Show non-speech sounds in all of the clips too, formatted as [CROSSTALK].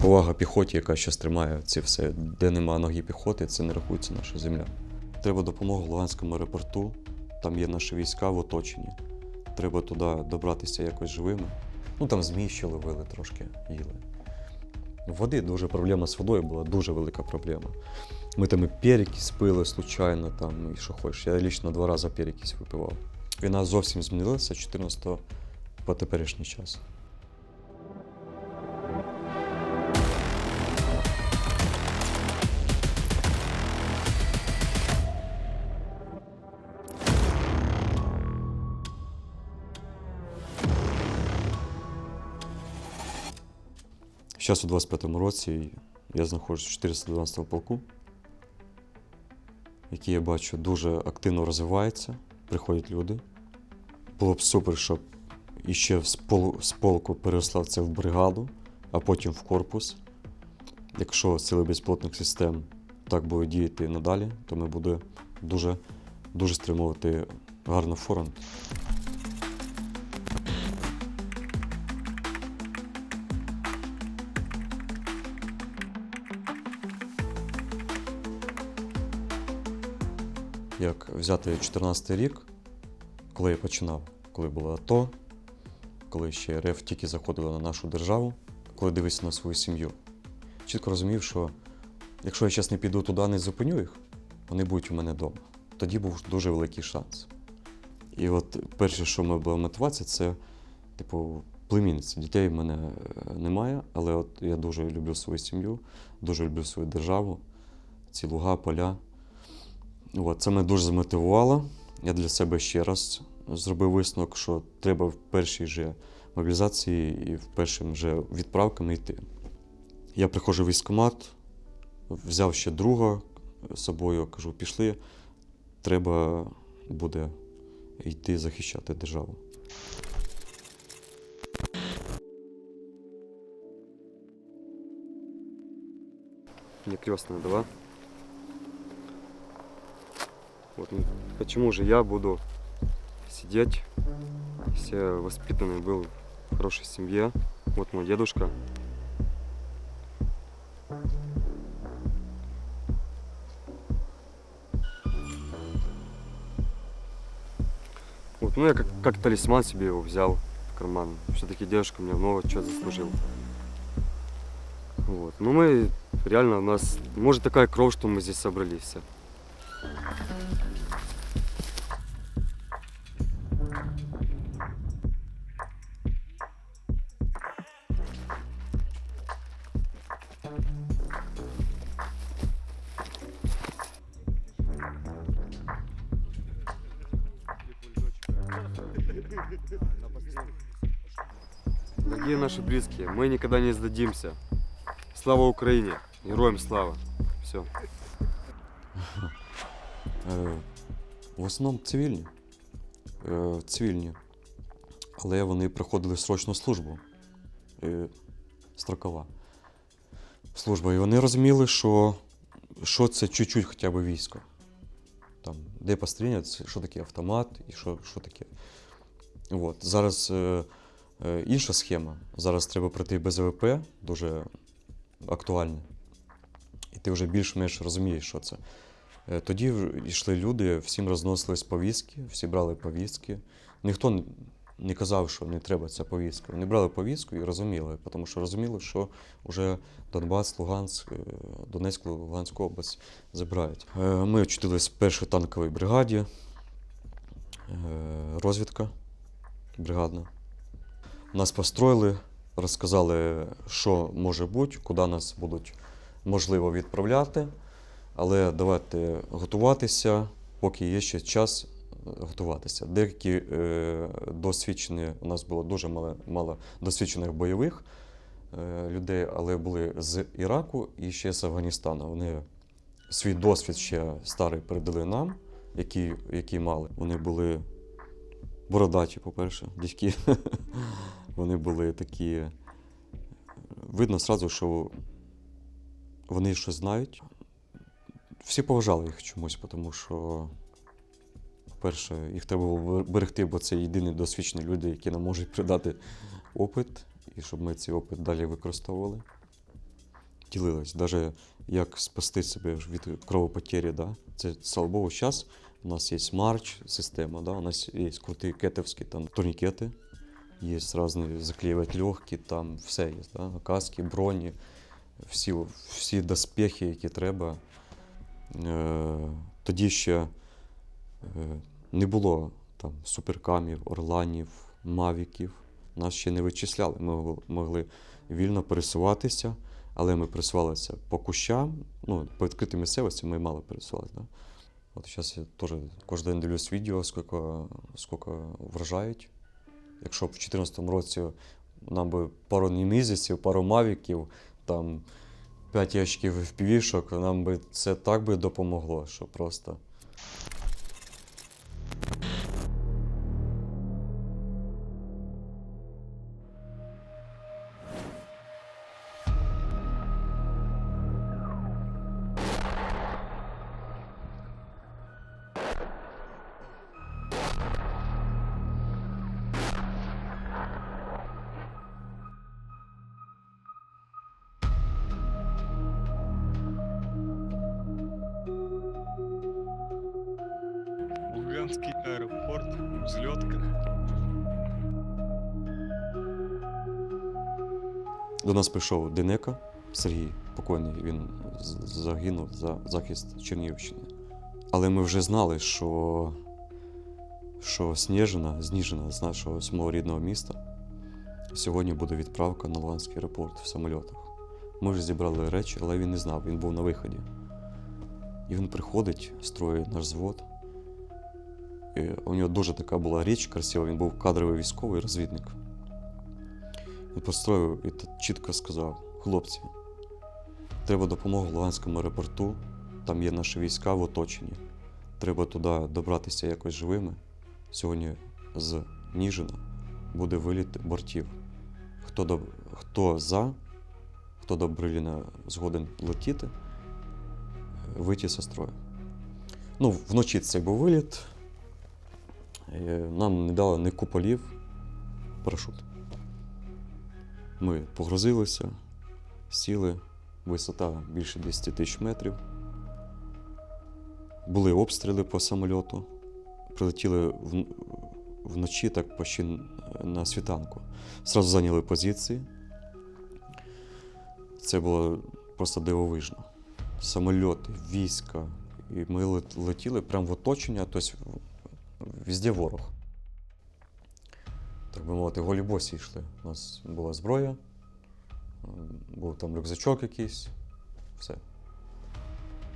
Повага піхоті, яка щось тримає це все. Де нема ноги піхоти, це не рахується наша земля. Треба допомога Луганському аеропорту. Там є наші війська в оточенні. Треба туди добратися якось живими. Ну там змій ще ловили трошки, їли. Води дуже проблема з водою була, дуже велика проблема. Ми там і перекись пили случайно, там, і що хочеш. Я лічно два рази перекись випивав. Війна зовсім змінилася з 14 по теперішній час. Зараз у 25-му році я знаходжусь в 412 полку, який я бачу дуже активно розвивається. Приходять люди. Було б супер, щоб іще з, пол, з полку переросло це в бригаду, а потім в корпус. Якщо сили безпілотних систем так будуть діяти надалі, то ми буде дуже, дуже стримувати гарно фронт. Як взяти 14 рік, коли я починав, коли було АТО, коли ще РФ тільки заходила на нашу державу, коли дивився на свою сім'ю. Чітко розумів, що якщо я зараз не піду туди, не зупиню їх, вони будуть у мене вдома. Тоді був дуже великий шанс. І от перше, що ми була мотивація, це, типу, племінниця. Дітей в мене е, немає, але от я дуже люблю свою сім'ю, дуже люблю свою державу, ці луга, поля. От, це мене дуже замотивувало. Я для себе ще раз зробив висновок, що треба в першій же мобілізації і в першим же відправками йти. Я приходжу в військкомат, взяв ще друга з собою, кажу, пішли, треба буде йти захищати державу. Мне крестная дала. Вот ну, почему же я буду сидеть, я воспитанный был в хорошей семье. Вот мой дедушка. Вот, ну я как, как талисман себе его взял в карман. Все-таки дедушка мне много чего заслужил. Вот. Ну мы реально у нас, может такая кровь, что мы здесь собрались все. Дорогие наши близкие, мы никогда не сдадимся. Слава Украине! Героям слава! Все. В основному цивільні. Е, Цивільні. Але вони проходили срочну службу. Е, Строкова служба. І вони розуміли, що, що це чуть-чуть хоча б військо. Там, де постріляти, що таке автомат і що, що таке. От. Зараз е, інша схема. Зараз треба пройти без ВП, дуже актуальне. І ти вже більш-менш розумієш, що це. Е, Тоді йшли люди, всім розносились повістки, всі брали повістки. Ніхто не казав, що не треба ця повістка. Вони брали повістку і розуміли, тому що розуміли, що вже Донбас, Луганськ, е, Донецьку, Луганську область забирають. Е, Ми очутились в першій танковій бригаді, е, розвідка бригадна. Нас построїли, розказали, що може бути, куди нас будуть можливо відправляти. Але давайте готуватися, поки є ще час е, готуватися. Деякі е, досвідчені, у нас було дуже мало, мало досвідчених бойових е, людей, але були з Іраку і ще з Афганістану. Вони свій досвід ще старий передали нам, який, який мали. Вони були бородаті, по-перше, дядьки. [LAUGHS] Вони були такі. Видно одразу, що вони щось знають. Всі поважали їх чомусь, тому що, по-перше, їх треба було берегти, бо це єдині досвідчені люди, які нам можуть придати опит, і щоб ми цей опит далі використовували. ділились. Навіть як спасти себе від кровопотері. Да? Це, Богу, зараз у нас є марч система, да? у нас є круті кетовські там, турнікети, є різні заклеювати легкі, там все є. Да? Каски, броні, всі, всі доспехи, які треба. Е, тоді ще е, не було там суперкамів, орланів, мавіків. Нас ще не вичисляли. Ми могли вільно пересуватися, але ми пересувалися по кущам, ну, по відкритій місцевості ми мало пересувалися. Да? От зараз я теж кожен день дивлюсь відео, скільки, скільки вражають. Якщо б в 2014 році нам би пару місяців, пару мавіків, там 5 ящиків впівішок, нам би це так би допомогло, що просто. До нас прийшов Денека Сергій, покойний, він загинув за захист Чернігівщини. Але ми вже знали, що, що Сніжина, Зніжина з нашого з мого рідного міста, сьогодні буде відправка на Луганський аеропорт в самольотах. Ми вже зібрали речі, але він не знав, він був на виході. І він приходить, строїть наш звод. І у нього дуже така була річ красива, він був кадровий військовий розвідник. Він построїв і чітко сказав: хлопці, треба допомога Луганському аеропорту, там є наші війська в оточенні. Треба туди добратися якось живими. Сьогодні з Ніжина буде виліт бортів. Хто, доб... хто за, хто добровільно згоден летіти, вийти зі строю. Ну, вночі це був виліт. Е, Нам не дали ні куполів, парашут. Ми погрузилися, сіли, висота більше 200 тисяч метрів. Були обстріли по самольоту. Прилетіли вночі так почти на світанку. Зразу зайняли позиції. Це було просто дивовижно. Самольоти, війська. І ми летіли прямо в оточення, тобто везде ворог так би мовити, голі босі йшли. У нас була зброя, був там рюкзачок якийсь, все.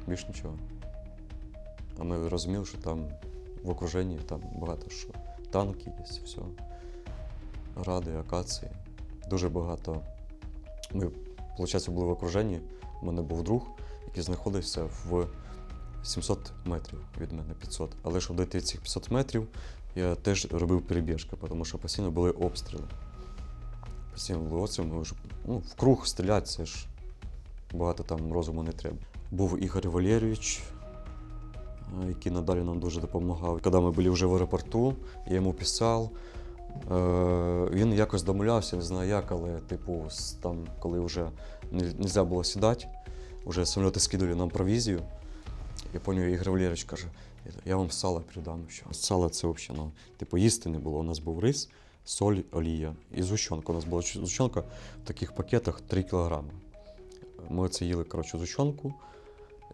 Більш нічого. А ми розуміли, що там в окруженні там багато що. Танки є, все. Гради, акації. Дуже багато. Ми, виходить, були в окруженні. У мене був друг, який знаходився в 700 метрів від мене 500. Але щоб дойти цих 500 метрів, я теж робив перебіжки, тому що постійно були обстріли. Постійно були обстріли, ну, в круг стріляти, це ж багато там розуму не треба. Був Ігор Валерійович, е, який надалі нам дуже допомагав. Коли ми були вже в аеропорту, я йому писав. Е, він якось домовлявся, не знаю як, але типу, там, коли вже не можна було сідати, вже самоліти скидали нам провізію. Я пам'ятаю, Ігор Валерійович каже, я вам сало передам. Що. Сало це взагалі, ну, типу, їсти не було. У нас був рис, соль, олія і зущенка. У нас була зущенка в таких пакетах 3 кілограми. Ми це їли, коротше, зущенку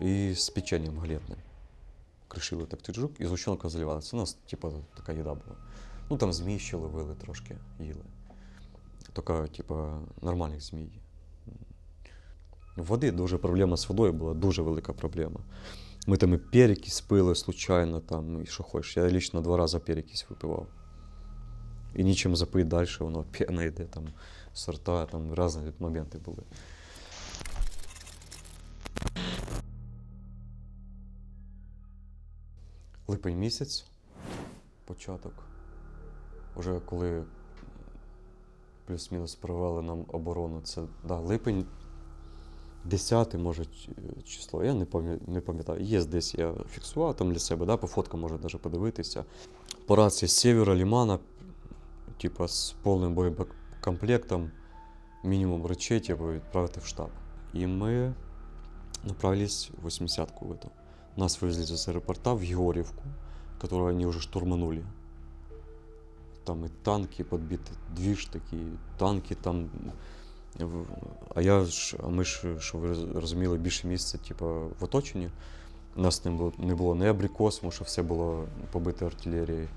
і з печенням галетним. Кришили так тиджук, і зущенка заливала. Це у нас, типу, така їда була. Ну там змій ще ловили трошки, їли. Тільки, типу, нормальних змій. Води дуже проблема з водою була, дуже велика проблема. Ми там і перекись пили случайно, там, і що хочеш. Я лично два рази перекись випивав. І нічим запити далі, воно п'яне йде, там, сорта, там різні моменти були. Липень місяць, початок. Уже коли плюс-мінус провели нам оборону, це да, липень, 10 може ч- число, я не пам'я- не пам'ятаю. Є десь я фіксував там для себе, да, по фоткам можна навіть подивитися. По рації з севера Лімана, типа з повним боєкомплектом, мінімум речей, типу, відправити в штаб. и мы направились в 80-ку в эту. Нас вывезли из аэропорта в Георгиевку, которую они уже штурманули. Там и танки подбиты, движ такий, танки там. А я ж, а ми ж, що ви роз- розуміли, більше місяця, типу, в оточенні. У нас не було, не було ні абрикос, тому що все було побите артилерією,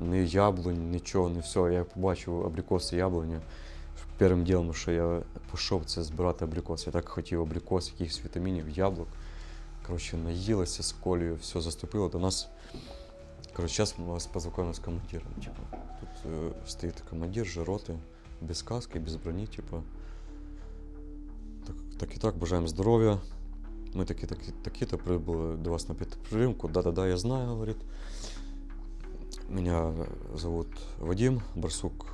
ні яблунь, нічого, не все. Я побачив абрикоси яблуні. Першим ділом, що я пішов, це збирати абрикос. Я так хотів абрикос, якихось вітамінів, яблук. Коротше, наїлися з колею, все заступило. До нас. Коротше, зараз ми вас познайомимо з командиром. Типу. Тут е, стоїть командир же роти, без каски, без броні, типу. Так, і так, бажаємо здоров'я. Ми такі, такі, такі-то прибули до вас на підтримку. Да-да-да, я знаю, говорит. Меня зовут Вадим Барсук.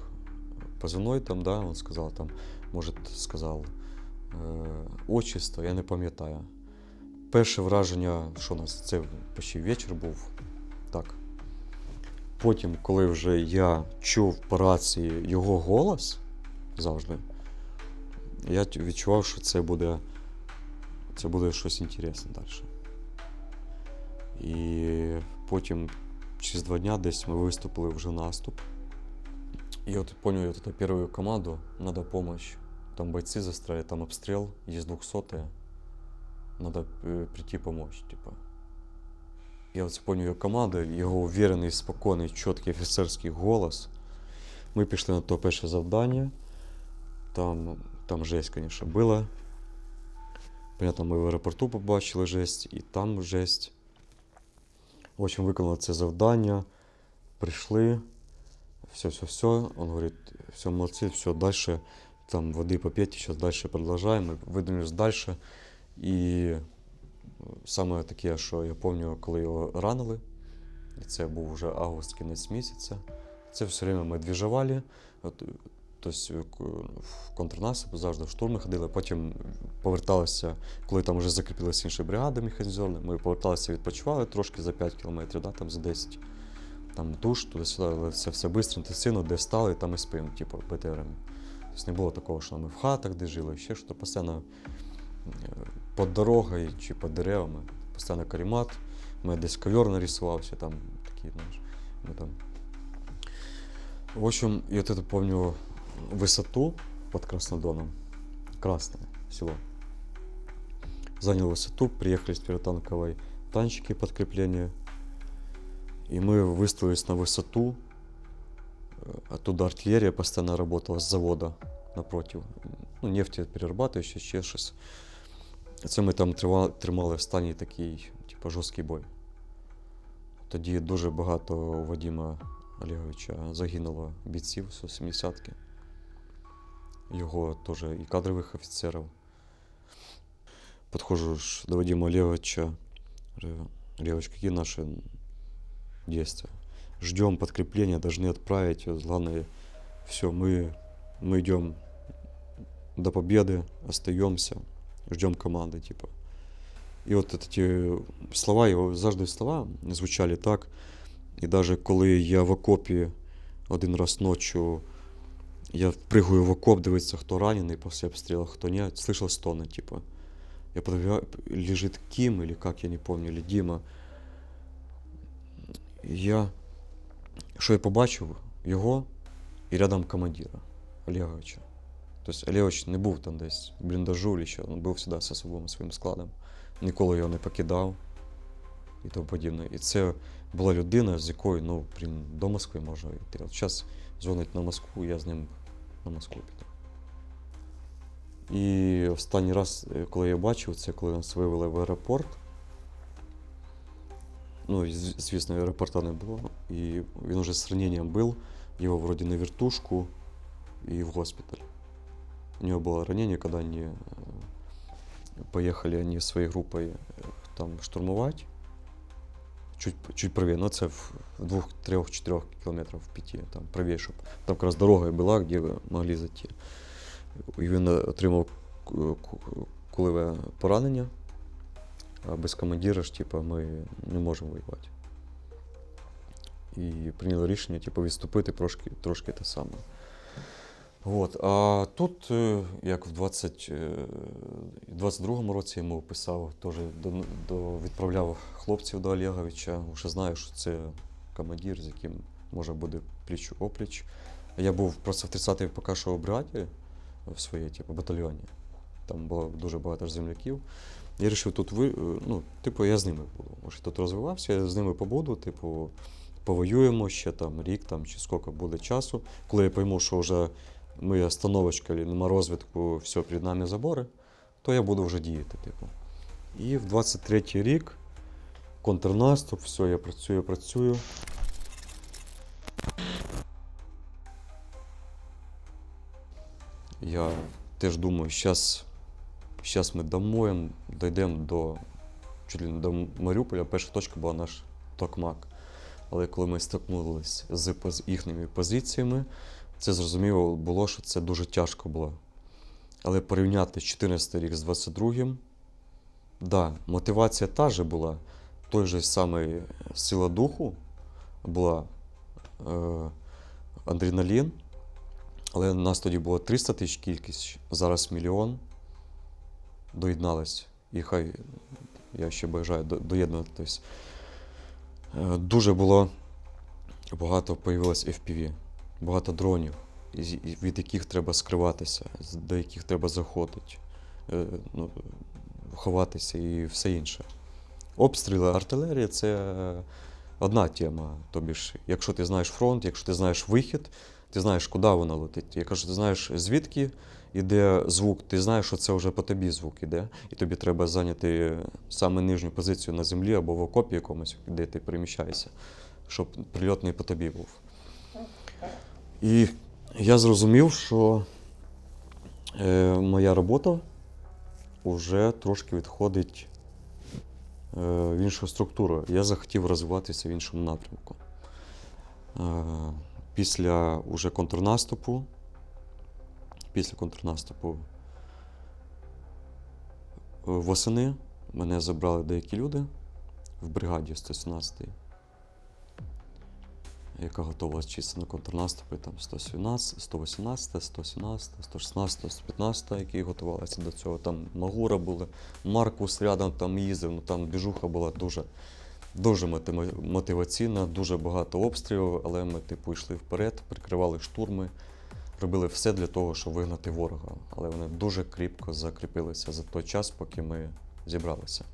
Позывной там, да, он сказал там, может, сказав е, отчество, я не пам'ятаю. Перше враження, що у нас це почти вечір був. Так. Потім, коли вже я чув по рації його голос завжди, я т- відчував, що це буде, це буде щось інтересне далі. І потім, через два дня десь ми виступили вже наступ. И вот понял я вот эту первую команду, надо помощь. Там бойцы застряли, там обстрел, есть двухсотые. Надо э, прийти помочь, типа. Я вот понял ее команду, його уверений, спокійний, чіткий офіцерський голос. Ми пішли на то перше завдання. Там, там жесть, конечно, була. Понятно, ми в аеропорту побачили жесть, і там жесть. В общем, виконали це завдання. Прийшли. Все, все, все. Он говорит, все, молодцы, все, дальше там воды попейте, сейчас дальше продолжаем. Ми видвинулись дальше. І саме таке, що я пам'ятаю, коли його ранили, і це був вже август, кінець місяця. Це все время ми двіжували. Тобто в контрнаступ завжди в штурми ходили, потім поверталися, коли там вже закріпилися інші бригади механізовані, ми поверталися, відпочивали трошки за 5 кілометрів, да, там за 10 там душ, туди-сюди, але це все швидко, інтенсивно, де стали, там і спимо, типу, БТРами. Тобто не було такого, що ми в хатах де жили, ще що постійно е, під дорогою чи під деревами, постійно каремат. У мене десь ковер нарисувався, там такі, знаєш, ми там. В общем, я это помню высоту под Краснодоном. Красное село. Занял высоту, приехали с первотанковой танчики подкрепления. И мы выставились на высоту. Э, Оттуда артиллерия постоянно работала с завода напротив. Ну, нефтеперерабатуючий, ще щось. Це ми там тривали, тримали останній такий, типу, жорсткий бой. Тоді дуже багато у Вадима Олеговича загинуло бійців з 80-ки. Його теж і кадрових офіцерів. Подходжу ж до Вадима Олеговича. говорю, Олегович, какие наши действия? Ждем подкрепления, должны отправить. Главное, все, мы, мы идем до победы, остаемся, ждем команды, типа. І от ці слова, його завжди слова звучали так. І навіть коли я в окопі один раз ночью, я прыгаю в окоп, дивиться, хто ранений після обстрілу, хто ні, слышал стоны, типа. Я подбегаю, лежит Ким или как, я не помню, или Дима. І Я, що я побачив? Його і рядом командира Олеговича. Тобто Олегович не був там десь в бліндажу чи що, він був завжди з особовим своїм складом. Ніколи його не покидав і тому подібне. І це була людина, з якою ну, блін, до Москви можна йти. От зараз дзвонить на Москву, я з ним на Москву піду. І останній раз, е, коли я бачив, це коли нас вивели в аеропорт. Ну, і, з- звісно, аеропорта не було. І він уже з раненням був. Його вроді на вертушку і в госпіталь. У него было ранение, когда они э, поехали они своей группой э, там штурмовать. Чуть, чуть правее, но це в в двух, трех, четырех километрах, в пяти, там правее, щоб там якраз дорога була, де ви могли зайти. І він отримав ку- ку- кулеве поранення, а без командира ж, типу, ми не можемо воювати. І прийняли рішення, типу, відступити трошки, трошки те саме. От, а тут, е, як в 20, е, 22-му році йому писав, теж до, до, відправляв хлопців до Олеговича. Вже знаю, що це командир, з яким може буде пліч опліч. Я був просто в 30-й поки що бригаді в своїй, типу, батальйоні. Там було дуже багато земляків. Я вирішив тут ви, е, ну, типу, я з ними буду. Може, тут розвивався, я з ними побуду, типу, повоюємо ще там рік там, чи скільки буде часу. Коли я пойму, що вже моя остановочка, або нема розвитку, все, перед нами забори, то я буду вже діяти. Типу. І в 23-й рік контрнаступ, все, я працюю, працюю. Я теж думаю, зараз Зараз ми домоєм дійдемо до чуть ли не до Маріуполя. Перша точка була наш Токмак. Але коли ми стикнулися з їхніми позиціями, це зрозуміло було, що це дуже тяжко було. Але порівняти 14 рік з 22-м, да, мотивація та же була, той же самий сила духу була е, адреналін, але нас тоді було 300 тисяч кількість, зараз мільйон доєднались. І хай я ще бажаю до- доєднуватись. Е, Дуже було багато появилось FPV, багато дронів, від яких треба скриватися, до яких треба заходити, е, ну, ховатися і все інше. Обстріли артилерії це одна тема. Тобі ж, якщо ти знаєш фронт, якщо ти знаєш вихід, ти знаєш, куди вона летить. Якщо ти знаєш, звідки іде звук, ти знаєш, що це вже по тобі звук іде, і тобі треба зайняти саме нижню позицію на землі або в окопі якомусь, де ти переміщаєшся, щоб прильот не по тобі був. І я зрозумів, що е, моя робота вже трошки відходить е, в іншу структуру. Я захотів розвиватися в іншому напрямку. Е, після уже контрнаступу, після контрнаступу е, восени мене забрали деякі люди в бригаді 117 яка готувалася чисто на контрнаступи, там 117, 118, 117, 116, 115, які готувалися до цього. Там Магура були, Маркус рядом там їздив, ну там біжуха була дуже, дуже мотиваційна, дуже багато обстрілів, але ми типу йшли вперед, прикривали штурми, робили все для того, щоб вигнати ворога. Але вони дуже кріпко закріпилися за той час, поки ми зібралися.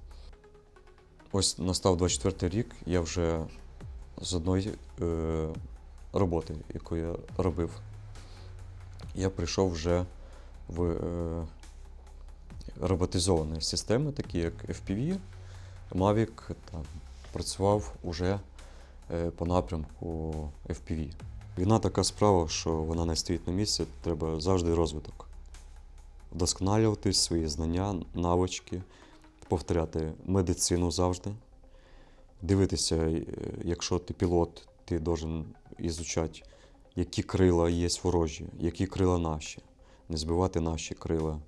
Ось настав 24 рік, я вже з одної е, роботи, яку я робив, я прийшов вже в е, роботизовані системи, такі як FPV, Mavic, там, працював уже е, по напрямку FPV. Війна така справа, що вона не стоїть на місці, треба завжди розвиток. Вдосконалювати свої знання, навички, повторяти медицину завжди дивитися, е, якщо ти пілот, ти должен ізучати, які крила є ворожі, які крила наші, не збивати наші крила,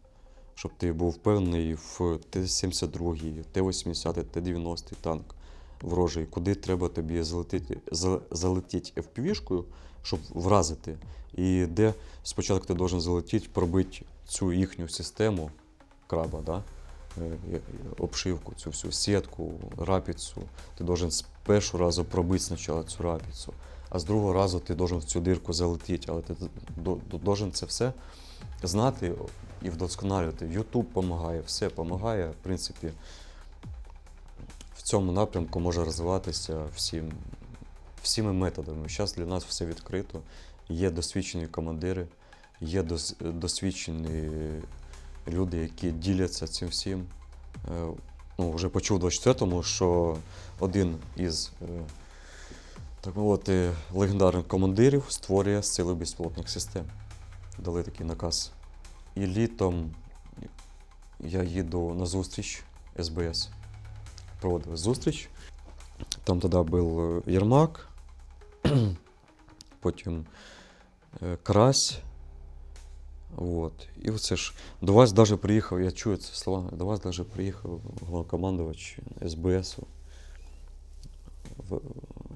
щоб ти був впевнений в Т-72, Т-80, Т-90 танк ворожий, куди треба тобі залетіти, за- залетіти FPV-шкою, щоб вразити, і де спочатку ти должен залетіти, пробити цю їхню систему краба, да? Е, обшивку, цю всю сітку, рапіцу. Ти должен з першого разу пробити спочатку цю рапіцу, а з другого разу ти должен в цю дирку залетіти. Але ти до- до- должен це все знати і вдосконалювати. Ютуб допомагає, все допомагає. В принципі, в цьому напрямку може розвиватися всім, всіми методами. Зараз для нас все відкрито. Є досвідчені командири, є дос- досвідчені люди, які діляться цим всім. Е, Ну, вже почув у 24-му, що один із е, так мовити, легендарних командирів створює сили безпілотних систем. Дали такий наказ. І літом я їду на зустріч СБС. Проводили зустріч. Там тоді був е, Єрмак, [CLEARS THROAT] потім е, Вот. І оце ж до вас даже приїхав, я чую ці слова, до вас даже приїхав головнокомандувач СБС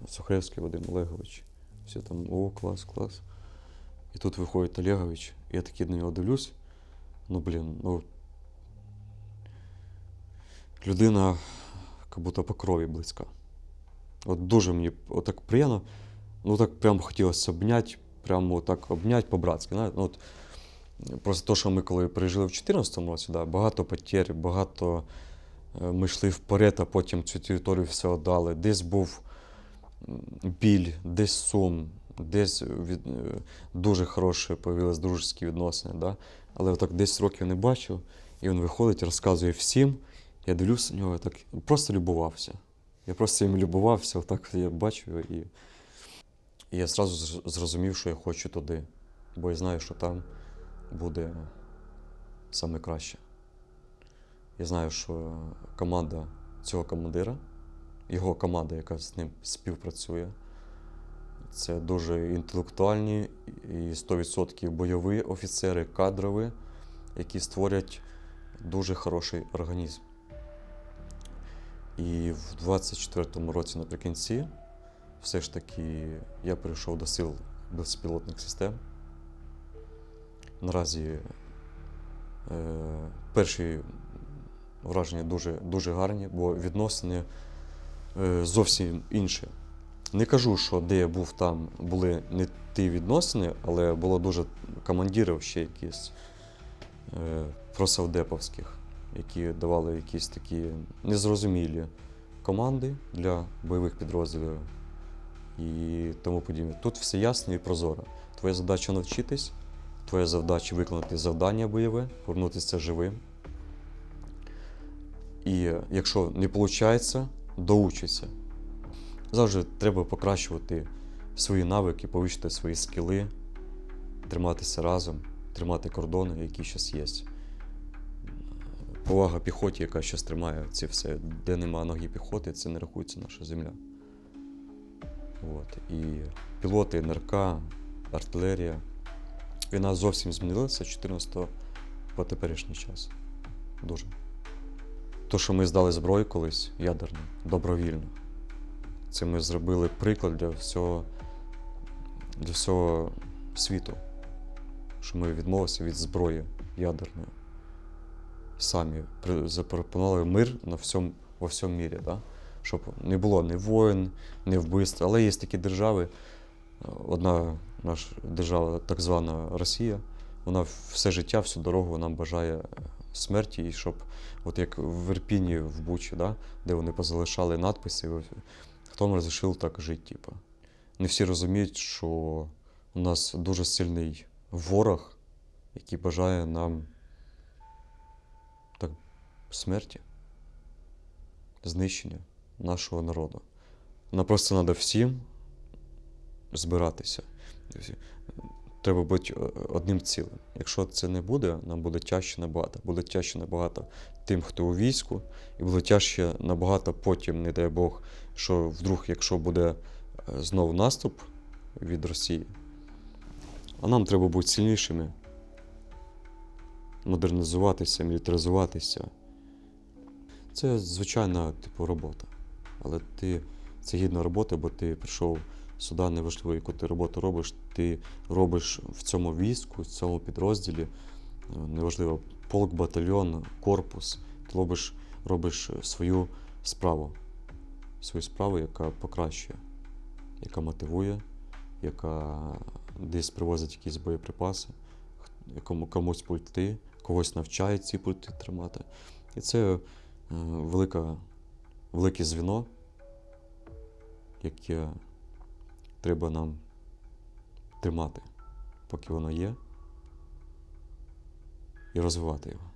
Сухаревський Вадим Олегович. Все там, о, клас, клас. І тут виходить Олегович, і я такий на нього дивлюсь. Ну, блін, ну. Людина, як будто по крові близька. От дуже мені отак приємно. Ну так прям хотілося обняти, прямо так обняти по-братськи. Ну, от, просто то, що ми коли пережили в 2014 році, да, багато потерь, багато е, ми йшли вперед, а потім цю територію все віддали. Десь був біль, десь сум, десь від, е, дуже хороші появились дружеські відносини. Да? Але отак 10 років не бачив, і він виходить, розказує всім. Я дивлюся на нього, так просто любувався. Я просто їм любувався, отак я бачив і. І я одразу зрозумів, що я хочу туди, бо я знаю, що там буде саме краще. Я знаю, що команда цього командира, його команда, яка з ним співпрацює, це дуже інтелектуальні і 100% бойові офіцери, кадрові, які створять дуже хороший організм. І в 24-му році наприкінці все ж таки я перейшов до сил безпілотних систем. Наразі е, перші враження дуже, дуже гарні, бо відносини е, зовсім інші. Не кажу, що де я був, там були не ті відносини, але було дуже командирів ще якісь е, просавдеповських, які давали якісь такі незрозумілі команди для бойових підрозділів і тому подібне. Тут все ясно і прозоро. Твоя задача навчитись, твоя задача виконати завдання бойове, повернутися живим. І якщо не виходить, доучися. Завжди треба покращувати свої навики, повищити свої скіли, триматися разом, тримати кордони, які зараз є. Повага піхоті, яка зараз тримає це все, де нема ноги піхоти, це не рахується наша земля. От. І пілоти, НРК, артилерія. Війна зовсім змінилася з 14 по теперішній час. Дуже. То, що ми здали зброю колись ядерну, добровільно. Це ми зробили приклад для всього, для всього світу. Що ми відмовилися від зброї ядерної. Самі запропонували мир на всьому, во всьому мірі. Да? Щоб не було ні воїн, ні вбивств. Але є такі держави, одна наша держава, так звана Росія, вона все життя, всю дорогу нам бажає смерті, і щоб, от як в Ірпіні в Бучі, да, де вони позалишали надписи, хто нам розрішив так жити. Типу. Не всі розуміють, що у нас дуже сильний ворог, який бажає нам так, смерті, знищення нашого народу. Нам просто треба всім збиратися. Треба бути е, одним цілим. Якщо це не буде, нам буде тяжче набагато. Буде тяжче набагато тим, хто у війську, і буде тяжче набагато потім, не дай Бог, що вдруг, якщо буде е, знову наступ від Росії, а нам треба бути сильнішими, модернізуватися, мілітаризуватися. Це звичайна типу робота. Але ти це гідна робота, бо ти прийшов сюди, неважливо, яку ти роботу робиш, ти робиш в цьому війську, в цьому підрозділі, е, неважливо, полк, батальйон, корпус, ти робиш, робиш свою справу, свою справу, яка покращує, яка мотивує, яка десь привозить якісь боєприпаси, якому комусь пульти, когось навчає ці пульти тримати. І це е, велика, велике звіно, яке треба нам тримати, поки воно є, і розвивати його.